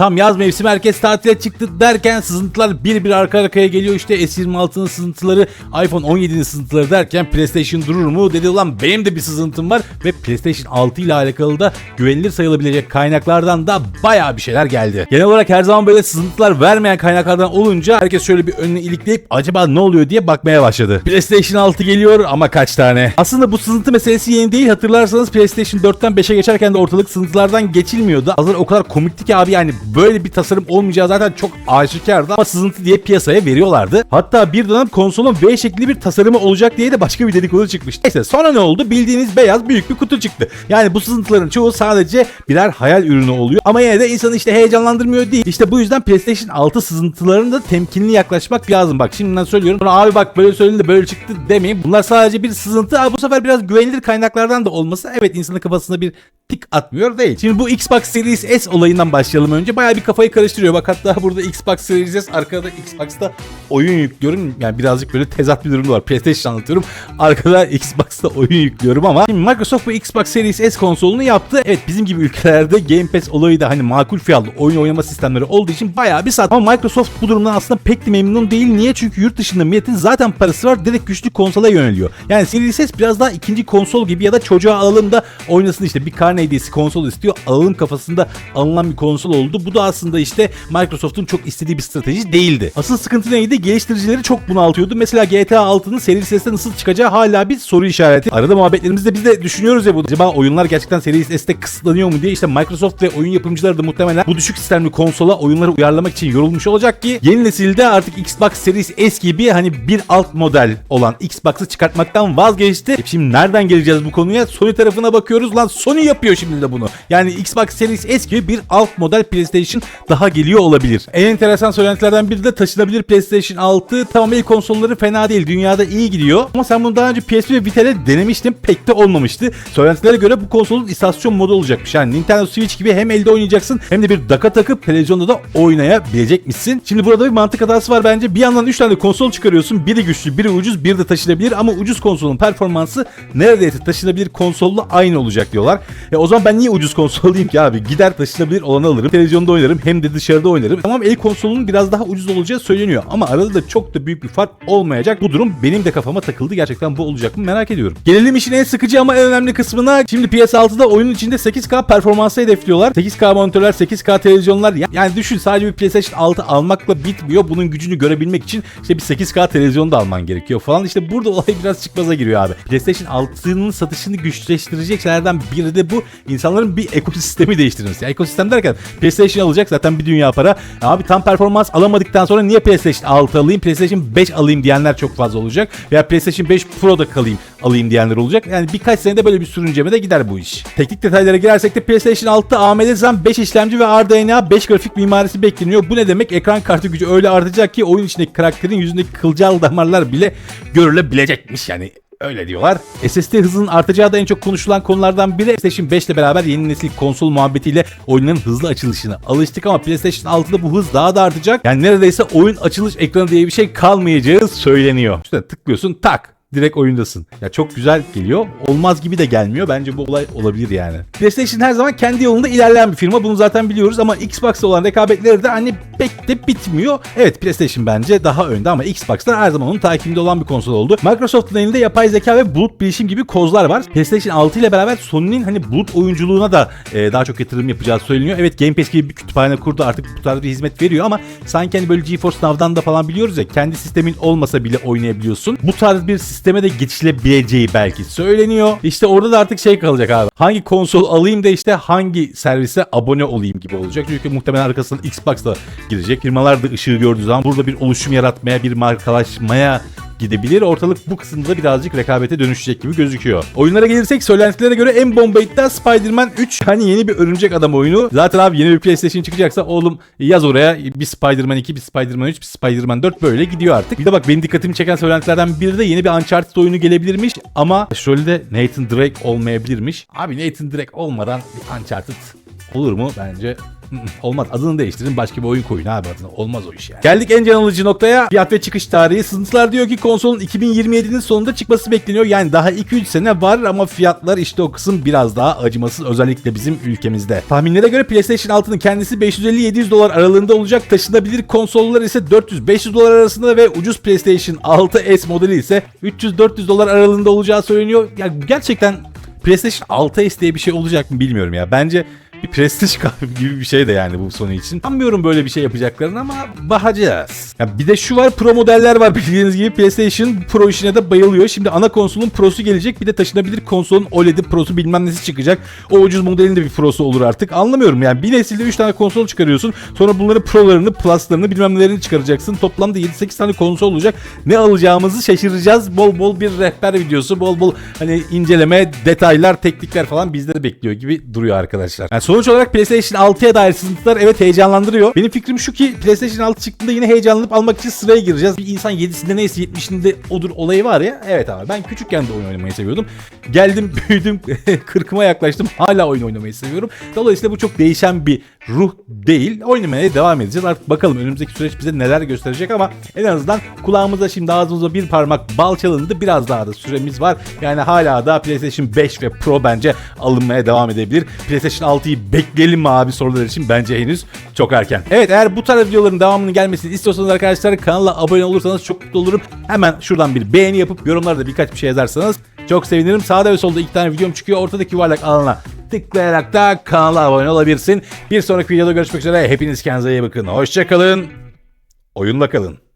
Tam yaz mevsimi herkes tatile çıktı derken sızıntılar bir bir arka arkaya geliyor. İşte S26'nın sızıntıları, iPhone 17'nin sızıntıları derken PlayStation durur mu? Dedi ulan benim de bir sızıntım var ve PlayStation 6 ile alakalı da güvenilir sayılabilecek kaynaklardan da bayağı bir şeyler geldi. Genel olarak her zaman böyle sızıntılar vermeyen kaynaklardan olunca herkes şöyle bir önünü ilikleyip acaba ne oluyor diye bakmaya başladı. PlayStation 6 geliyor ama kaç tane? Aslında bu sızıntı meselesi yeni değil. Hatırlarsanız PlayStation 4'ten 5'e geçerken de ortalık sızıntılardan geçilmiyordu. Hazır o kadar komikti ki abi yani böyle bir tasarım olmayacağı zaten çok aşikardı ama sızıntı diye piyasaya veriyorlardı. Hatta bir dönem konsolun V şekli bir tasarımı olacak diye de başka bir dedikodu çıkmış. Neyse sonra ne oldu? Bildiğiniz beyaz büyük bir kutu çıktı. Yani bu sızıntıların çoğu sadece birer hayal ürünü oluyor. Ama yine de insanı işte heyecanlandırmıyor değil. İşte bu yüzden PlayStation 6 sızıntılarına da temkinli yaklaşmak lazım. Bak şimdiden söylüyorum. Sonra abi bak böyle söylendi de böyle çıktı demeyin. Bunlar sadece bir sızıntı. Abi bu sefer biraz güvenilir kaynaklardan da olması evet insanın kafasına bir tik atmıyor değil. Şimdi bu Xbox Series S olayından başlayalım önce. Bayağı bir kafayı karıştırıyor. Bak hatta burada Xbox Series S arkada Xbox'ta oyun yüklüyorum. Yani birazcık böyle tezat bir durum var. PlayStation anlatıyorum. Arkada Xbox'ta oyun yüklüyorum ama şimdi Microsoft bu Xbox Series S konsolunu yaptı. Evet bizim gibi ülkelerde Game Pass olayı da hani makul fiyatlı oyun oynama sistemleri olduğu için bayağı bir sat. Ama Microsoft bu durumdan aslında pek de memnun değil. Niye? Çünkü yurt dışında milletin zaten parası var. Direkt güçlü konsola yöneliyor. Yani Series S biraz daha ikinci konsol gibi ya da çocuğa alalım da oynasın işte bir karne hediyesi konsol istiyor. Alalım kafasında alınan bir konsol oldu. Bu da aslında işte Microsoft'un çok istediği bir strateji değildi. Asıl sıkıntı neydi? Geliştiricileri çok bunaltıyordu. Mesela GTA 6'nın Series S'te nasıl çıkacağı hala bir soru işareti. Arada muhabbetlerimizde biz de düşünüyoruz ya bu. Acaba oyunlar gerçekten Series S'te kısıtlanıyor mu diye işte Microsoft ve oyun yapımcıları da muhtemelen bu düşük sistemli konsola oyunları uyarlamak için yorulmuş olacak ki yeni nesilde artık Xbox Series S gibi hani bir alt model olan Xbox'ı çıkartmaktan vazgeçti. E Şimdi nereden geleceğiz bu konuya? Sony tarafına bakıyoruz. Lan Sony yapıyor şimdi de bunu. Yani Xbox Series S gibi bir alt model PlayStation daha geliyor olabilir. En enteresan söylentilerden biri de taşınabilir PlayStation 6. Tamam el konsolları fena değil. Dünyada iyi gidiyor. Ama sen bunu daha önce PSP ve Vita'da denemiştin. Pek de olmamıştı. Söylentilere göre bu konsolun istasyon modu olacakmış. Yani Nintendo Switch gibi hem elde oynayacaksın hem de bir daka takıp televizyonda da oynayabilecekmişsin. Şimdi burada bir mantık hatası var bence. Bir yandan 3 tane konsol çıkarıyorsun. Biri güçlü, biri ucuz, biri de taşınabilir ama ucuz konsolun performansı neredeyse taşınabilir konsolla aynı olacak diyorlar. E o zaman ben niye ucuz konsol alayım ki abi? Gider taşınabilir olanı alırım. Televizyonda oynarım hem de dışarıda oynarım. Tamam el konsolunun biraz daha ucuz olacağı söyleniyor ama arada da çok da büyük bir fark olmayacak. Bu durum benim de kafama takıldı. Gerçekten bu olacak mı merak ediyorum. Gelelim işin en sıkıcı ama en önemli kısmına. Şimdi PS6'da oyunun içinde 8K performansı hedefliyorlar. 8K monitörler, 8K televizyonlar. Ya- Yani düşün sadece bir PlayStation 6 almakla bitmiyor. Bunun gücünü görebilmek için işte bir 8K televizyon da alman gerekiyor falan. İşte burada olay biraz çıkmaza giriyor abi. PlayStation 6'nın satışını güçleştirecek şeylerden biri de bu. İnsanların bir ekosistemi değiştirmesi. Ya ekosistem derken PlayStation alacak zaten bir dünya para. Abi tam performans alamadıktan sonra niye PlayStation 6 alayım, PlayStation 5 alayım diyenler çok fazla olacak. Veya PlayStation 5 Pro'da kalayım alayım diyenler olacak. Yani birkaç senede böyle bir sürünceme de gider bu iş. Teknik detaylara girersek de PlayStation 6 AMD Zen 5 işlemci ve RDNA 5 grafik mimarisi bekleniyor. Bu ne demek? Ekran kartı gücü öyle artacak ki oyun içindeki karakterin yüzündeki kılcal damarlar bile görülebilecekmiş. Yani Öyle diyorlar. SSD hızının artacağı da en çok konuşulan konulardan biri. PlayStation 5 ile beraber yeni nesil konsol muhabbetiyle oyunların hızlı açılışına alıştık ama PlayStation 6'da bu hız daha da artacak. Yani neredeyse oyun açılış ekranı diye bir şey kalmayacağı söyleniyor. İşte tıklıyorsun tak direkt oyundasın. Ya çok güzel geliyor. Olmaz gibi de gelmiyor. Bence bu olay olabilir yani. PlayStation her zaman kendi yolunda ilerleyen bir firma. Bunu zaten biliyoruz ama Xbox'la olan rekabetleri de hani pek de bitmiyor. Evet PlayStation bence daha önde ama Xbox'lar her zaman onun takibinde olan bir konsol oldu. Microsoft'un elinde yapay zeka ve bulut bilişim gibi kozlar var. PlayStation 6 ile beraber Sony'nin hani bulut oyunculuğuna da e, daha çok yatırım yapacağı söyleniyor. Evet Game Pass gibi bir kütüphane kurdu artık bu tarz bir hizmet veriyor ama sanki hani böyle GeForce Now'dan da falan biliyoruz ya kendi sistemin olmasa bile oynayabiliyorsun. Bu tarz bir sisteme de geçilebileceği belki söyleniyor. İşte orada da artık şey kalacak abi. Hangi konsol alayım da işte hangi servise abone olayım gibi olacak. Çünkü muhtemelen arkasına Xbox da girecek. Firmalar da ışığı gördüğü zaman burada bir oluşum yaratmaya, bir markalaşmaya gidebilir. Ortalık bu kısımda birazcık rekabete dönüşecek gibi gözüküyor. Oyunlara gelirsek söylentilerine göre en bomba iddia Spider-Man 3 hani yeni bir örümcek adam oyunu. Zaten abi yeni bir PlayStation çıkacaksa oğlum yaz oraya bir Spider-Man 2, bir Spider-Man 3, bir Spider-Man 4 böyle gidiyor artık. Bir de bak benim dikkatimi çeken söylentilerden biri de yeni bir Uncharted oyunu gelebilirmiş ama şöyle Nathan Drake olmayabilirmiş. Abi Nathan Drake olmadan bir Uncharted olur mu? Bence Olmaz. Adını değiştirin başka bir oyun koyun abi adını. Olmaz o iş yani. Geldik en can alıcı noktaya. Fiyat ve çıkış tarihi. Sızıntılar diyor ki konsolun 2027'nin sonunda çıkması bekleniyor. Yani daha 2-3 sene var ama fiyatlar işte o kısım biraz daha acımasız özellikle bizim ülkemizde. Tahminlere göre PlayStation 6'nın kendisi 550-700 dolar aralığında olacak. Taşınabilir konsollar ise 400-500 dolar arasında ve ucuz PlayStation 6s modeli ise 300-400 dolar aralığında olacağı söyleniyor. Ya gerçekten PlayStation 6s diye bir şey olacak mı bilmiyorum ya. Bence bir prestij gibi bir şey de yani bu Sony için. Sanmıyorum böyle bir şey yapacaklarını ama bakacağız. Ya bir de şu var pro modeller var bildiğiniz gibi PlayStation Pro işine de bayılıyor. Şimdi ana konsolun Pro'su gelecek bir de taşınabilir konsolun OLED'i Pro'su bilmem nesi çıkacak. O ucuz modelin de bir Pro'su olur artık. Anlamıyorum yani bir nesilde 3 tane konsol çıkarıyorsun. Sonra bunları Pro'larını, Plus'larını bilmem nelerini çıkaracaksın. Toplamda 7-8 tane konsol olacak. Ne alacağımızı şaşıracağız. Bol bol bir rehber videosu, bol bol hani inceleme, detaylar, teknikler falan bizleri bekliyor gibi duruyor arkadaşlar. Yani sonuç olarak PlayStation 6'ya dair sızıntılar evet heyecanlandırıyor. Benim fikrim şu ki PlayStation 6 çıktığında yine heyecanlanıp almak için sıraya gireceğiz. Bir insan 7'sinde neyse 70'inde odur olayı var ya. Evet abi ben küçükken de oyun oynamayı seviyordum. Geldim büyüdüm 40'ıma yaklaştım hala oyun oynamayı seviyorum. Dolayısıyla bu çok değişen bir ruh değil. Oynamaya devam edeceğiz. Artık bakalım önümüzdeki süreç bize neler gösterecek ama en azından kulağımıza şimdi ağzımıza bir parmak bal çalındı. Biraz daha da süremiz var. Yani hala da PlayStation 5 ve Pro bence alınmaya devam edebilir. PlayStation 6'yı bekleyelim mi abi sorular için? Bence henüz çok erken. Evet eğer bu tarz videoların devamının gelmesini istiyorsanız arkadaşlar kanala abone olursanız çok mutlu olurum. Hemen şuradan bir beğeni yapıp yorumlarda birkaç bir şey yazarsanız çok sevinirim. Sağda ve solda iki tane videom çıkıyor. Ortadaki yuvarlak alana tıklayarak da kanala abone olabilirsin. Bir sonraki videoda görüşmek üzere. Hepiniz kendinize iyi bakın. Hoşçakalın. Oyunla kalın.